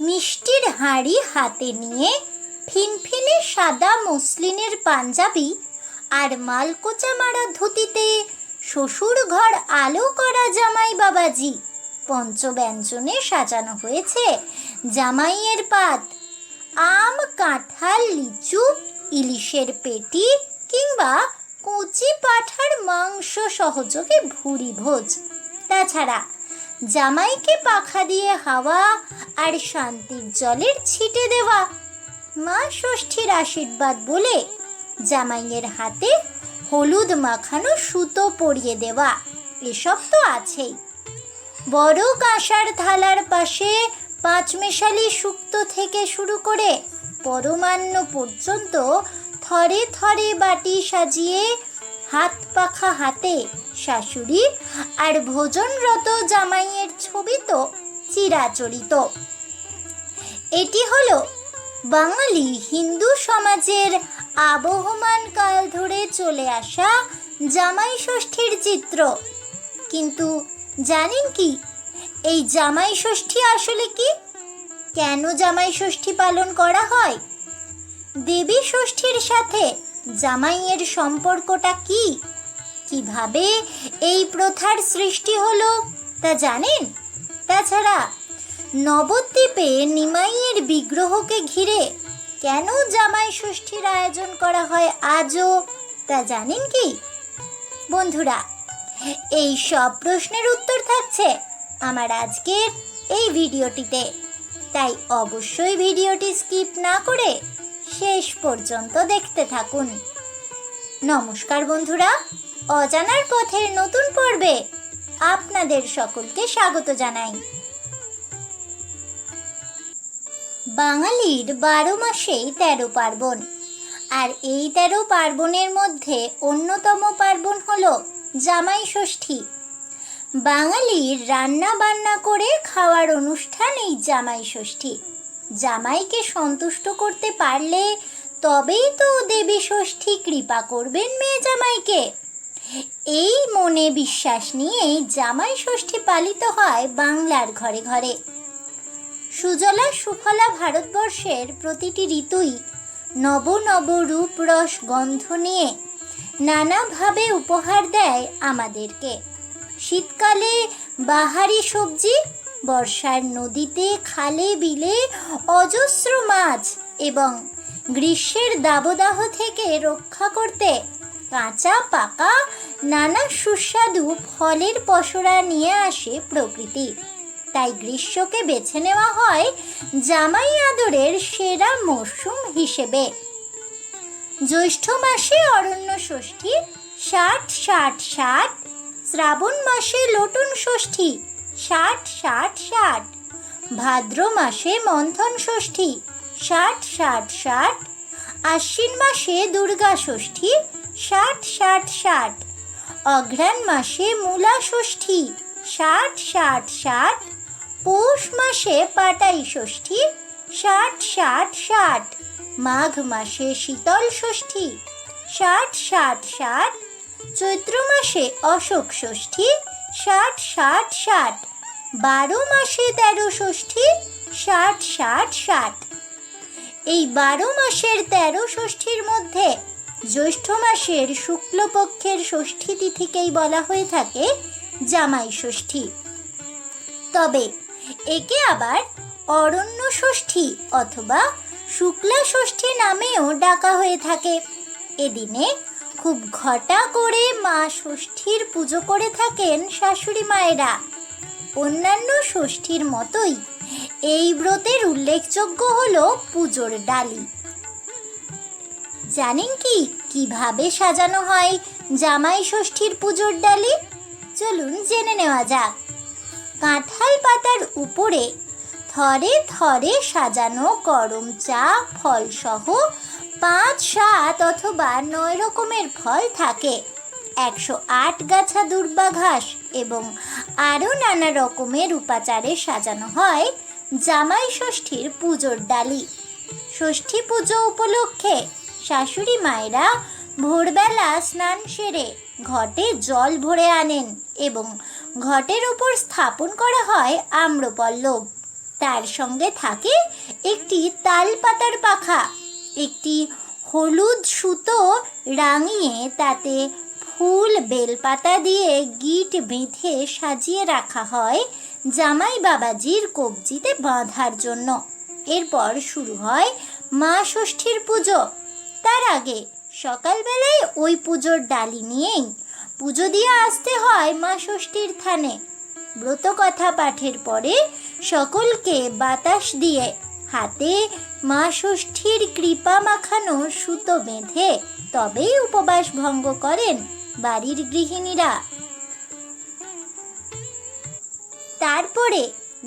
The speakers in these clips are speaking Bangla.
মিষ্টির হাঁড়ি হাতে নিয়ে ফিনফিনে সাদা মসলিনের পাঞ্জাবি আর মালকোচা মারা ধুতিতে শ্বশুর ঘর আলো করা জামাই বাবাজি পঞ্চব্যঞ্জনে সাজানো হয়েছে জামাইয়ের পাত। আম, কাঁঠাল, লিচু, ইলিশের পেটি কিংবা কচি পাঠার মাংস সহযোগে ভুরি ভোজ। তাছাড়া জামাইকে পাখা দিয়ে হাওয়া আর শান্তির জলের ছিটে দেওয়া। মা ষষ্ঠীর আশীর্বাদ বলে জামাইয়ের হাতে হলুদ মাখানো সুতো পরিয়ে দেওয়া। এসব তো আছেই। বড় কাঁসার থালার পাশে পাঁচমেশালি সুক্ত থেকে শুরু করে পরমান্ন পর্যন্ত থরে থরে বাটি সাজিয়ে হাত পাখা হাতে শাশুড়ি আর ভোজনরত জামাইয়ের ছবি তো চিরাচরিত। এটি হলো বাঙালি হিন্দু সমাজের আবহমান কাল ধরে চলে আসা জামাই ষষ্ঠীর চিত্র। কিন্তু জানেন কি, এই জামাই ষষ্ঠী আসলে কি? কেন জামাই ষষ্ঠী পালন করা হয়? দেবী ষষ্ঠীর সাথে জামাইয়ের সম্পর্কটা কি? কীভাবে এই প্রথার সৃষ্টি হলো তা জানেন? তাছাড়া নবদ্বীপে নিমাইয়ের বিগ্রহকে ঘিরে কেন জামাই ষষ্ঠীর আয়োজন করা হয় আজও তা জানেন কি? বন্ধুরা, এই সব প্রশ্নের উত্তর থাকছে আমার আজকের এই ভিডিওটিতে। তাই অবশ্যই ভিডিওটি স্কিপ না করে শেষ পর্যন্ত দেখতে থাকুন। নমস্কার বন্ধুরা অজানার পথের নতুন পর্বে আপনাদের সকলকে স্বাগত জানাই। বাঙালির বারো মাসেই তেরো পার্বণ, আর এই তেরো পার্বণের মধ্যে অন্যতম পার্বণ হলো জামাই ষষ্ঠী। বাঙালির রান্না বান্না করে খাওয়ার অনুষ্ঠান এই জামাই ষষ্ঠী। জামাইকে সন্তুষ্ট করতে পারলে তবেই তো দেবী ষষ্ঠী কৃপা করবেন মেয়ে জামাইকে। এই মনে বিশ্বাস নিয়েই জামাই ষষ্ঠী পালিত হয় বাংলার ঘরে ঘরে। সুজলা সুফলা ভারতবর্ষের প্রতিটি ঋতুই নব নব রূপ রস গন্ধ নিয়ে নানাভাবে উপহার দেয় আমাদেরকে। শীতকালে বাহারি সবজি, বর্ষার নদীতে খালে বিলে অজস্র মাছ এবং গ্রীষ্মের দাবদাহ থেকে রক্ষা করতে কাঁচা, পাকা, নানা সুস্বাদু ফলের পসরা নিয়ে আসে প্রকৃতি। তাই গ্রীষ্মকে বেছে নেওয়া হয় জামাই আদরের সেরা মরশুম হিসেবে। জ্যৈষ্ঠ মাসে অরণ্য ষষ্ঠী, ষাট ষাট ষাট। শ্রাবণ মাসে লোটন ষষ্ঠী, ষাট ষাট ষাট। ভাদ্র মাসে মন্থন ষষ্ঠী, ষাট ষাট ষাট। আশ্বিন মাসে দুর্গা ষষ্ঠী ষাট ষাট ষাট। অঘ্রাণ মাসে মূলা ষষ্ঠী, ষাট ষাট ষাট। পৌষ মাসে পাটাই ষষ্ঠী, ষাট ষাট ষাট। মাঘ মাসে শীতল ষষ্ঠী, ষাট ষাট ষাট। চৈত্র মাসে অশোক ষষ্ঠী, ষাট ষাট ষাট। বারো মাসে তেরো ষষ্ঠী, ষাট ষাট ষাট। এই বারো মাসের তেরো ষষ্ঠীর মধ্যে জ্যৈষ্ঠ মাসের শুক্লপক্ষের ষষ্ঠী তিথিকেই বলা হয়ে থাকে জামাই ষষ্ঠী। তবে একে আবার অরণ্য ষষ্ঠী অথবা শুক্লা ষষ্ঠী নামেও ডাকা হয়ে থাকে। এদিনে খুব ঘটা করে মা ষষ্ঠীর পুজো করে থাকেন শাশুড়ি মায়েরা। অন্যান্য ষষ্ঠীর মতোই এই ব্রতের উল্লেখযোগ্য হলো পুজোর ডালি। জানেন কি? কীভাবে সাজানো হয় জামাই ষষ্ঠীর পুজোর ডালি? চলুন জেনে নেওয়া যাক। কাঁঠাল পাতার উপরে থরে থরে সাজানো গরম চা, ফলসহ পাঁচ, সাত অথবা নয় রকমের ফল থাকে। একশো আট গাছা দুর্বা ঘাস এবং আরও নানা রকমের উপাচারে সাজানো হয় জামাই ষষ্ঠীর পুজোর ডালি। ষষ্ঠী পুজো উপলক্ষে শাশুড়ি মায়েরা ভোরবেলা স্নান সেরে ঘটে জল ভরে আনেন এবং ঘটের ওপর স্থাপন করা হয় আম্রপল্লব। তার সঙ্গে থাকে একটি তাল পাতার পাখা। একটি হলুদ সুতো রাঙিয়ে তাতে ফুল বেলপাতা দিয়ে গিট বেঁধে সাজিয়ে রাখা হয় জামাই বাবাজির কবজিতে বাঁধার জন্য। এরপর শুরু হয় মা ষষ্ঠীর পুজো। তার আগে সকালবেলায় ওই পুজোর ডালি নিয়েই পুজো দিয়ে আসতে হয় মা ষষ্ঠীর থানে। ব্রত কথা পাঠের পরে সকলকে বাতাস দিয়ে হাতে মা ষষ্ঠীর কৃপা মাখানো সুতো বেঁধে তবেই উপবাস ভঙ্গ করেন বাড়ির গৃহিণীরা। তারপরে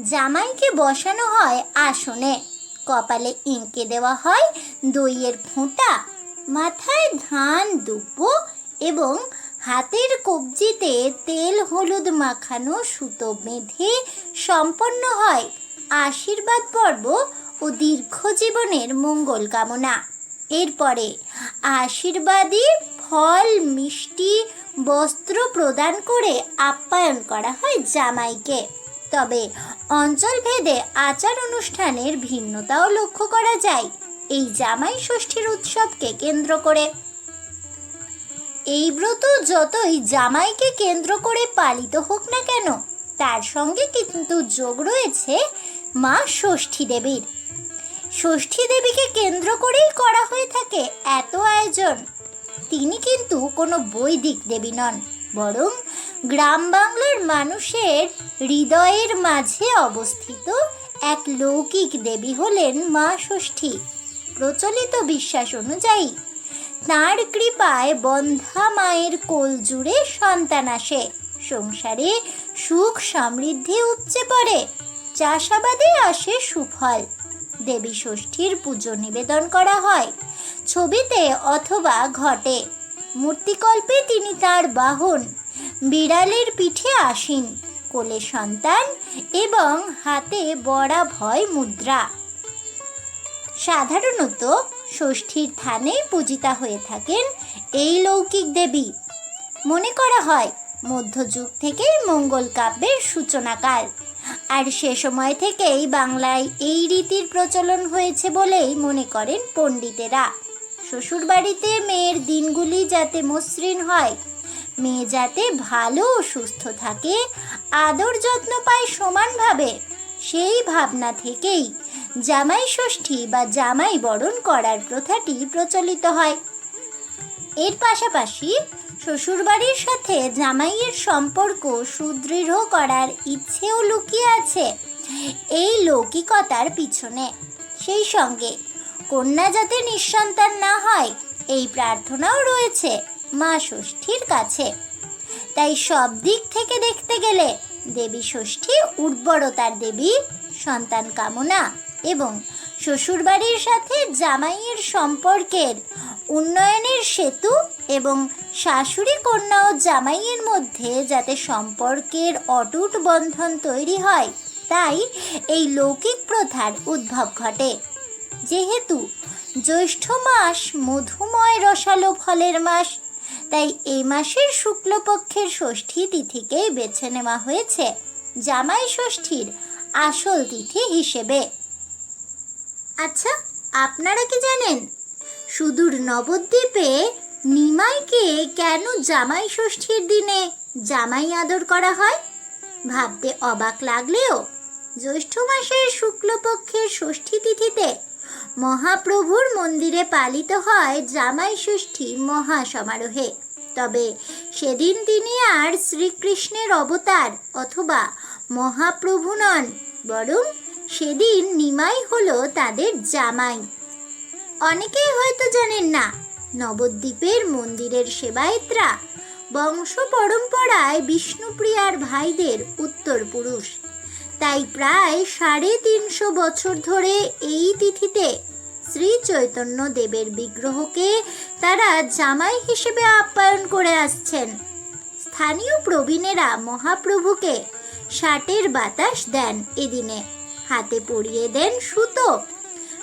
জামাইকে বসানো হয় আসনে। কপালে ইঁকে দেওয়া হয়, দইয়ের ফোঁটা, মাথায় ধান দুপো এবং হাতের কবজিতে তেল হলুদ মাখানো সুতো বেঁধে সম্পন্ন হয়। আশীর্বাদ পর্ব ও দীর্ঘ জীবনের মঙ্গল কামনা। এরপরে আশীর্বাদী ফল, মিষ্টি, বস্ত্র প্রদান করে আপ্যায়ন করা হয় জামাইকে। তবে অঞ্চলভেদে আচার অনুষ্ঠানের ভিন্নতাও লক্ষ্য করা যায়। এই জামাই ষষ্ঠীর উৎসবকে কেন্দ্র করে। এই ব্রত যতই জামাইকে কেন্দ্র করে পালিত হোক না কেন, তার সঙ্গে কিন্তু যোগ রয়েছে মা ষষ্ঠী দেবীর। ষষ্ঠী দেবীকে কেন্দ্র করেই করা হয়ে থাকে এত আয়োজন। তিনি কিন্তু কোনো বৈদিক দেবী নন, বরং গ্রাম বাংলার মানুষের হৃদয়ের মাঝে অবস্থিত এক লৌকিক দেবী হলেন মা ষষ্ঠী। প্রচলিত বিশ্বাস অনুযায়ী তাঁর কৃপায় বন্ধা মায়ের কোল জুড়ে সন্তান আসে। সংসারে সুখ সমৃদ্ধি উপচে পড়ে, চাষাবাদে আসে সুফল। দেবী ষষ্ঠীর পুজো নিবেদন করা হয়, ছবিতে অথবা ঘটে। মূর্তিকল্পে তিনি তার বাহন বিড়ালের পিঠে আসীন, কোলে সন্তান এবং হাতে বড়া ভয় মুদ্রা। সাধারণত ষষ্ঠীর থানেই পূজিতা হয়ে থাকেন এই লৌকিক দেবী। মনে করা হয়, মধ্যযুগ থেকেই মঙ্গল কাব্যের সূচনাকাল। আর সে সময় থেকেই বাংলায় এই রীতির প্রচলন হয়েছে বলেই মনে করেন পণ্ডিতেরা। শ্বশুরবাড়িতে মেয়ের দিনগুলি যাতে মসৃণ হয় মেয়ে যাতে ভালো ও সুস্থ থাকে, আদর যত্ন পায় সমানভাবে, সেই ভাবনা থেকেই জামাই ষষ্ঠী বা জামাই বরণ করার প্রথাটি প্রচলিত হয়। এর পাশাপাশি শ্বশুরবাড়ির সাথে জামাইয়ের সম্পর্ক সুদৃঢ় করার ইচ্ছেও লুকিয়ে আছে এই লৌকিকতার পিছনে। সেই সঙ্গে কন্যা যাতে নিঃসন্তান না হয়, এই প্রার্থনাও রয়েছে। মা ষষ্ঠীর কাছে। তাই সব দিক থেকে দেখতে গেলে দেবী ষষ্ঠী উর্বরতার দেবী, সন্তান কামনা এবং শ্বশুরবাড়ির সাথে জামাইয়ের সম্পর্কের উন্নয়নের সেতু এবং শাশুড়ি কন্যা ও জামাইয়ের মধ্যে যাতে সম্পর্কের অটুট বন্ধন তৈরি হয়, তাই এই লৌকিক প্রথার উদ্ভব ঘটে। যেহেতু জ্যৈষ্ঠ মাস মধুময় রসালো ফলের মাস তাই এই মাসের শুক্লপক্ষের ষষ্ঠী তিথিকেই বেছে নেওয়া হয়েছে জামাই ষষ্ঠীর আসল তিথি হিসেবে। আচ্ছা আপনারা কি জানেন? সুদূর নবদ্বীপে নিমাইকে কেন জামাই ষষ্ঠীর দিনে জামাই আদর করা হয়? ভাবতে অবাক লাগলেও জ্যৈষ্ঠ মাসের শুক্লপক্ষের ষষ্ঠী তিথিতে মহাপ্রভুর মন্দিরে পালিত হয় জামাই ষষ্ঠী মহা সমারোহে তবে সেদিন তিনি আর শ্রীকৃষ্ণের অবতার অথবা মহাপ্রভু নন, বরং সেদিন নিমাই হলো তাদের জামাই। অনেকেই হয়তো জানেন না, নবদ্বীপের মন্দিরের সেবায়েতরা বংশ পরম্পরায় বিষ্ণুপ্রিয়ার ভাইদের উত্তর পুরুষ তাই প্রায় সাড়ে তিনশো বছর ধরে এই তিথিতে শ্রী চৈতন্য দেবের বিগ্রহকে তারা জামাই হিসেবে আপ্যায়ন করে আসছেন। স্থানীয় প্রবীণেরা মহাপ্রভুকে ষাটের বাতাস দেন এদিনে। হাতে পরিয়ে দেন সুতো।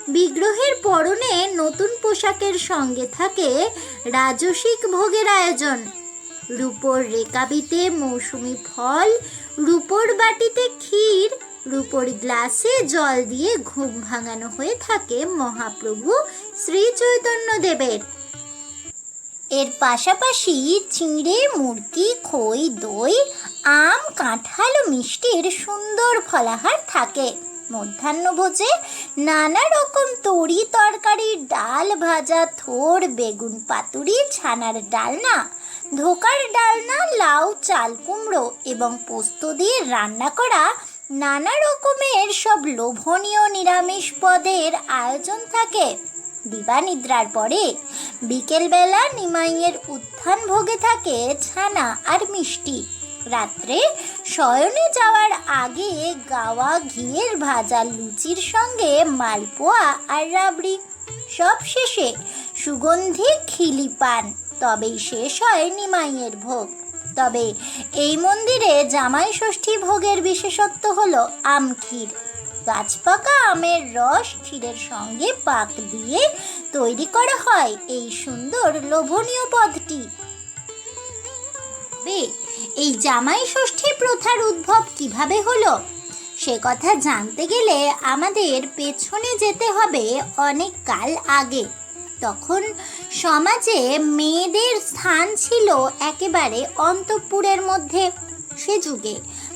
বিগ্রহের পরনে নতুন পোশাকের সঙ্গে থাকে রাজসিক ভোগের আয়োজন। রূপোর রেকাবিতে মৌসুমি ফল রূপোর বাটিতে ক্ষীর, রূপোর গ্লাসে জল দিয়ে ঘুম ভাঙানো হয়ে থাকে মহাপ্রভু শ্রী চৈতন্য দেবের এর পাশাপাশি চিঁড়ে মুরগি খই, দই, আম, কাঁঠাল মিষ্টির সুন্দর ফলাহার থাকে। মধ্যাহ্নভোজে নানা রকম তরি তরকারি, ডাল ভাজা, থোর, বেগুন পাতুরি, ছানার ডালনা ধোকার ডালনা, লাউ, চাল কুমড়ো এবং পোস্ত দিয়ে রান্না করা নানা রকমের সব লোভনীয় নিরামিষ পদের আয়োজন থাকে। দিবানিদ্রার পরে বিকেলবেলা নিমাইয়ের উত্থান ভোগে থাকে ছানা আর মিষ্টি। রাত্রে শয়নে যাওয়ার আগে গাওয়া ঘিয়ের ভাজা লুচির সঙ্গে মালপোয়া আর রাবড়ি। সব শেষে সুগন্ধি খিলি পান তবেই শেষ হয় নিমাইয়ের ভোগ। তবে এই মন্দিরে জামাই ষষ্ঠী ভোগের বিশেষত্ব হলো আমক্ষীর গাছপাকা আমের রস ক্ষীরের সঙ্গে পাক দিয়ে তৈরি করা হয় এই সুন্দর লোভনীয় পদটি। এই জামাই ষষ্ঠী প্রথার উদ্ভব কীভাবে হলো? সে কথা জানতে গেলে আমাদের পেছনে যেতে হবে অনেক কাল আগে। তখন সমাজে মেয়েদের স্থান ছিল একেবারে অন্তঃপুরের মধ্যে। সে যুগে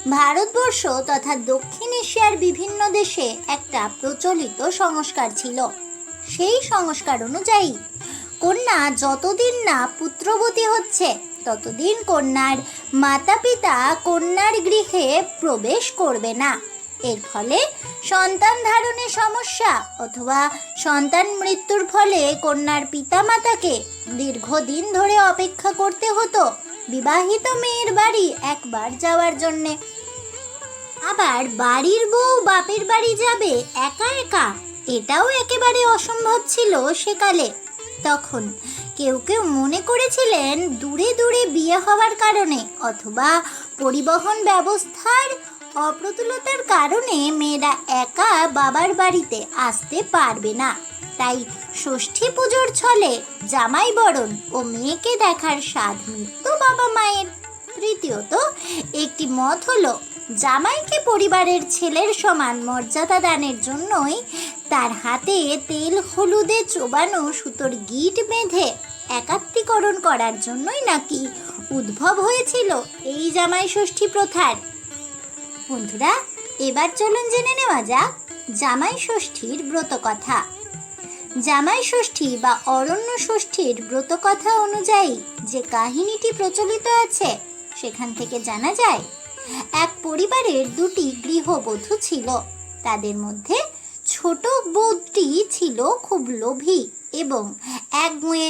ভারতবর্ষ তথা দক্ষিণ এশিয়ার বিভিন্ন দেশে একটা প্রচলিত সংস্কার ছিল। সেই সংস্কার অনুযায়ী কন্যা যতদিন না পুত্রবতী হচ্ছে, ততদিন কন্যার মাতা পিতা কন্যার গৃহে প্রবেশ করবে না। এর ফলে সন্তান ধারণে সমস্যা অথবা সন্তান মৃত্যুর ফলে কন্যার পিতামাতাকে দীর্ঘদিন ধরে অপেক্ষা করতে হতো বিবাহিত মেয়ের বাড়ি একবার যাওয়ার জন্যে। আবার বাড়ির বউ বাপের বাড়ি যাবে একা একা, এটাও একেবারে অসম্ভব ছিল সেকালে। তখন কেউ কেউ মনে করেছিলেন দূরে দূরে বিয়ে হওয়ার কারণে অথবা পরিবহন ব্যবস্থার অপ্রতুলতার কারণে মেয়েরা একা বাবার বাড়িতে আসতে পারবে না। তাই ষষ্ঠী পুজোর ছলে জামাই বরণ ও মেয়েকে দেখার স্বাদ মিটত বাবা মায়ের। তৃতীয়ত, একটি মত হলো, জামাইকে পরিবারের ছেলের সমান মর্যাদা দানের জন্যই তার হাতে তেল, হলুদে চোবানো সুতোর গিট বেঁধে একাত্মীকরণ করার জন্যই নাকি উদ্ভব হয়েছিল এই জামাই ষষ্ঠী প্রথার। বন্ধুরা, এবার চলুন জেনে নেওয়া যাক জামাই ষষ্ঠীর ব্রত কথা। জামাই ষষ্ঠী বা অরণ্য ষষ্ঠীর ব্রতকথা অনুযায়ী যে কাহিনীটি প্রচলিত আছে, সেখান থেকে জানা যায়, এক পরিবারের দুটি গৃহবধূ ছিল। তাদের মধ্যে ছোট বৌদি ছিল খুব লোভী এবং এক মেয়ে।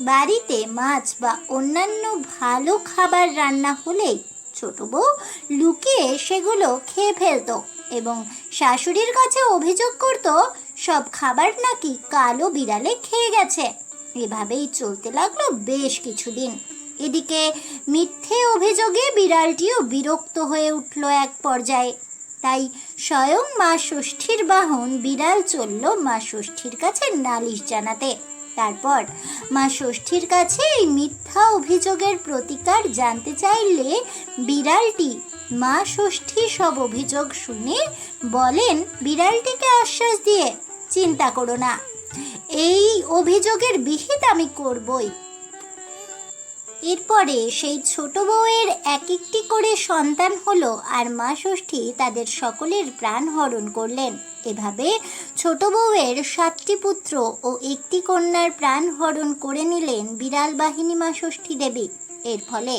বাড়িতে মাছ বা অন্যান্য ভালো খাবার রান্না হলেই ছোট বউ লুকিয়ে সেগুলো খেয়ে ফেলতো এবং শাশুড়ির কাছে অভিযোগ করত, সব খাবার নাকি কালো বিড়ালে খেয়ে গেছে। এভাবেই চলতে লাগল বেশ কিছুদিন। এদিকে মিথ্যে অভিযোগে বিড়ালটিও বিরক্ত হয়ে উঠল এক পর্যায়ে। তাই স্বয়ং মা ষষ্ঠীর বাহন বিড়াল চলল মা ষষ্ঠীর কাছে নালিশ জানাতে। তারপর মা ষষ্ঠীর কাছে এই মিথ্যা অভিযোগের প্রতিকার জানতে চাইলে বিড়ালটি মা ষষ্ঠী সব অভিযোগ শুনে বলেন, বিড়ালটিকে আশ্বাস দিয়ে চিন্তা করো না। এই অভিযোগের বিহিত আমি করবই। এরপরে সেই ছোট বউয়ের এক একটি করে সন্তান হলো আর মা ষষ্ঠী তাদের সকলের প্রাণ হরণ করলেন। এভাবে ছোট বউয়ের সাতটি পুত্র ও একটি কন্যার প্রাণ হরণ করে নিলেন বিড়াল বাহিনী মা ষষ্ঠী দেবী। এর ফলে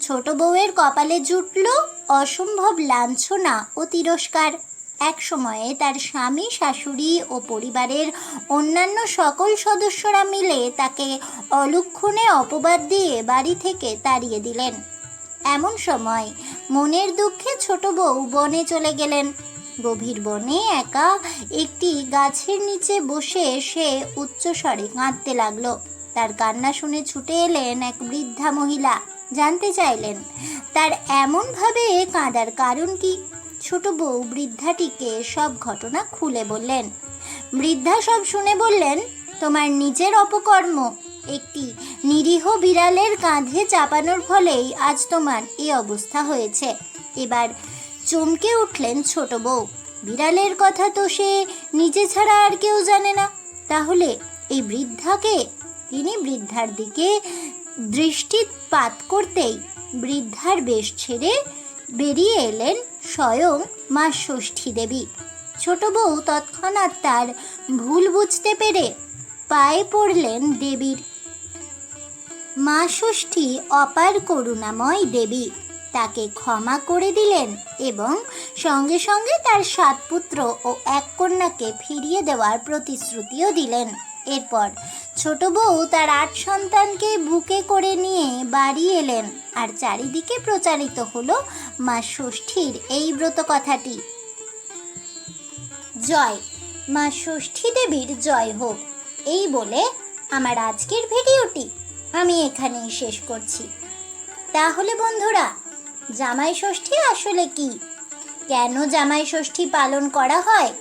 ছোট বউয়ের কপালে জুটল অসম্ভব লাঞ্ছনা ও তিরস্কার। এক সময়ে তার স্বামী, শাশুড়ি ও পরিবারের অন্যান্য সকল সদস্যরা মিলে তাকে অলক্ষণে অপবাদ দিয়ে বাড়ি থেকে তাড়িয়ে দিলেন। এমন সময় মনের দুঃখে ছোট বউ বনে চলে গেলেন। গভীর বনে একা একটি গাছের নিচে বসে সে উচ্চস্বরে কাঁদতে লাগল। তার কান্না শুনে ছুটে এলেন এক বৃদ্ধা মহিলা। জানতে চাইলেন, তার এমনভাবে কাঁদার কারণ কি? ছোট বউ বৃদ্ধাটিকে সব ঘটনা খুলে বললেন। বৃদ্ধা সব শুনে বললেন, তোমার নিজের অপকর্ম। একটি নিরীহ বিড়ালের কাঁধে চাপানোর ফলেই আজ তোমার এই অবস্থা হয়েছে। এবার চমকে উঠলেন ছোট বউ। বিড়ালের কথা তো সে নিজে ছাড়া আর কেউ জানে না। তাহলে এই বৃদ্ধাকে? তিনি বৃদ্ধার দিকে দৃষ্টিপাত করতেই বৃদ্ধার বেশ ছেড়ে বেরিয়ে এলেন স্বয়ং মা ষষ্ঠী দেবী। ছোট বউ তৎক্ষণাৎ তার ভুল বুঝতে পেরে পায়ে পড়লেন দেবীর। মা ষষ্ঠী অপার করুণাময় দেবী, তাকে ক্ষমা করে দিলেন এবং সঙ্গে সঙ্গে তার সাত পুত্র ও এক কন্যাকে ফিরিয়ে দেওয়ার প্রতিশ্রুতিও দিলেন। এরপর ছোট বউ তার আট সন্তানকে বুকে করে নিয়ে বাড়ি এলেন আর চারিদিকে প্রচারিত হলো মা ষষ্ঠীর এই ব্রত কথাটি। জয়, মা ষষ্ঠী দেবীর জয় হোক। এই বলে আমার আজকের ভিডিওটি আমি এখানেই শেষ করছি। তাহলে বন্ধুরা, জামাই ষষ্ঠী আসলে কি? কেন জামাই ষষ্ঠী পালন করা হয়?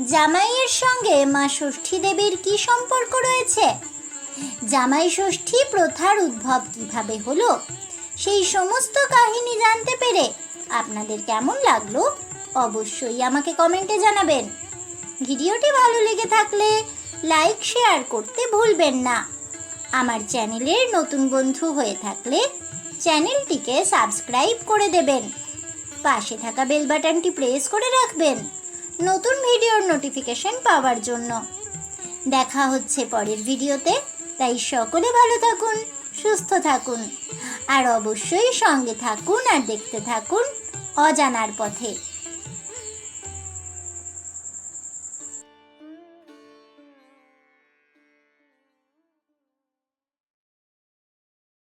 জামাইয়ের সঙ্গে মা ষষ্ঠী দেবীর কি সম্পর্ক রয়েছে? জামাই ষষ্ঠী প্রথার উদ্ভব কীভাবে হলো? সেই সমস্ত কাহিনী জানতে পেরে আপনাদের কেমন লাগল অবশ্যই আমাকে কমেন্টে জানাবেন। ভিডিওটি ভালো লেগে থাকলে লাইক, শেয়ার করতে ভুলবেন না। আমার চ্যানেলের নতুন বন্ধু হয়ে থাকলে চ্যানেলটিকে সাবস্ক্রাইব করে দেবেন। পাশে থাকা বেল বাটনটি প্রেস করে রাখবেন। নতুন ভিডিওর নোটিফিকেশন পাওয়ার জন্য। দেখা হচ্ছে পরের ভিডিওতে, তাই সকলে ভালো থাকুন, সুস্থ থাকুন, আর অবশ্যই সঙ্গে থাকুন আর দেখতে থাকুন অজানার পথে।